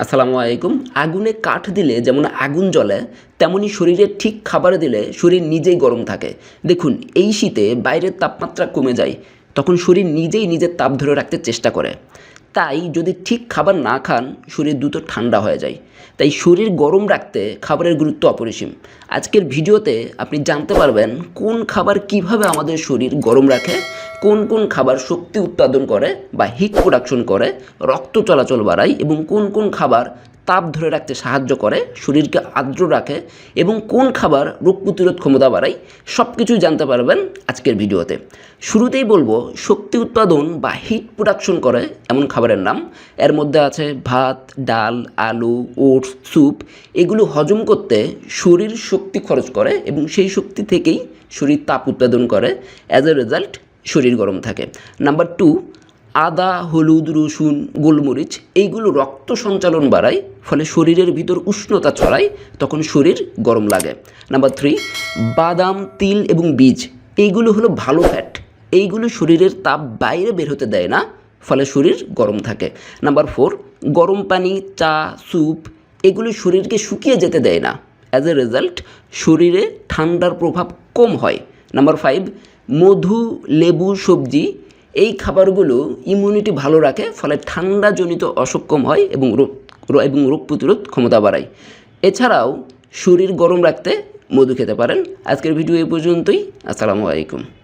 আসসালামু আলাইকুম। আগুনে কাঠ দিলে যেমন আগুন জ্বলে, তেমনি শরীরে ঠিক খাবার দিলে শরীর নিজেই গরম থাকে। দেখুন, এই শীতে বাইরের তাপমাত্রা কমে যায়, তখন শরীর নিজেই নিজের তাপ ধরে রাখতে চেষ্টা করে। তাই যদি ঠিক খাবার না খান, শরীর দ্রুত ঠান্ডা হয়ে যায়। তাই শরীর গরম রাখতে খাবারের গুরুত্ব অপরিসীম। আজকের ভিডিওতে আপনি জানতে পারবেন কোন খাবার কীভাবে আমাদের শরীর গরম রাখে, কোন কোন খাবার শক্তি উৎপাদন করে বা হিট প্রোডাকশন করে, রক্ত চলাচল বাড়ায় এবং কোন কোন খাবার তাপ ধরে রাখতে সাহায্য করে, শরীরকে আর্দ্র রাখে এবং কোন খাবার রোগ প্রতিরোধ ক্ষমতা বাড়ায় সব কিছুই জানতে পারবেন আজকের ভিডিওতে। শুরুতেই বলব, শক্তি উৎপাদন বা হিট প্রোডাকশন করে এমন খাবারের নাম। এর মধ্যে আছে ভাত, ডাল, আলু, ওটস, স্যুপ। এগুলো হজম করতে শরীর শক্তি খরচ করে এবং সেই শক্তি থেকেই শরীর তাপ উৎপাদন করে। অ্যাজ এ রেজাল্ট শরীর গরম থাকে। নাম্বার টু আদা, হলুদ, রসুন, গোলমরিচ এইগুলো রক্ত সঞ্চালন বাড়ায়, ফলে শরীরের ভিতর উষ্ণতা ছড়ায়, তখন শরীর গরম লাগে। নাম্বার থ্রি বাদাম, তিল এবং বীজ, এইগুলো হলো ভালো ফ্যাট এইগুলো শরীরের তাপ বাইরে বের হতে দেয় না, ফলে শরীর গরম থাকে। নাম্বার ফোর গরম পানি, চা, স্যুপ, এগুলো শরীরকে শুকিয়ে যেতে দেয় না। অ্যাজ এ রেজাল্ট শরীরে ঠান্ডার প্রভাব কম হয়। নাম্বার ফাইভ মধু, লেবু, সবজি এই খাবারগুলো ইমিউনিটি ভালো রাখে, ফলে ঠান্ডাজনিত অসুখ কম হয় এবং রোগ এবং রোগ প্রতিরোধ ক্ষমতা বাড়ায়। এছাড়াও শরীর গরম রাখতে মধু খেতে পারেন। আজকের ভিডিও এই পর্যন্তই। আসসালামু আলাইকুম।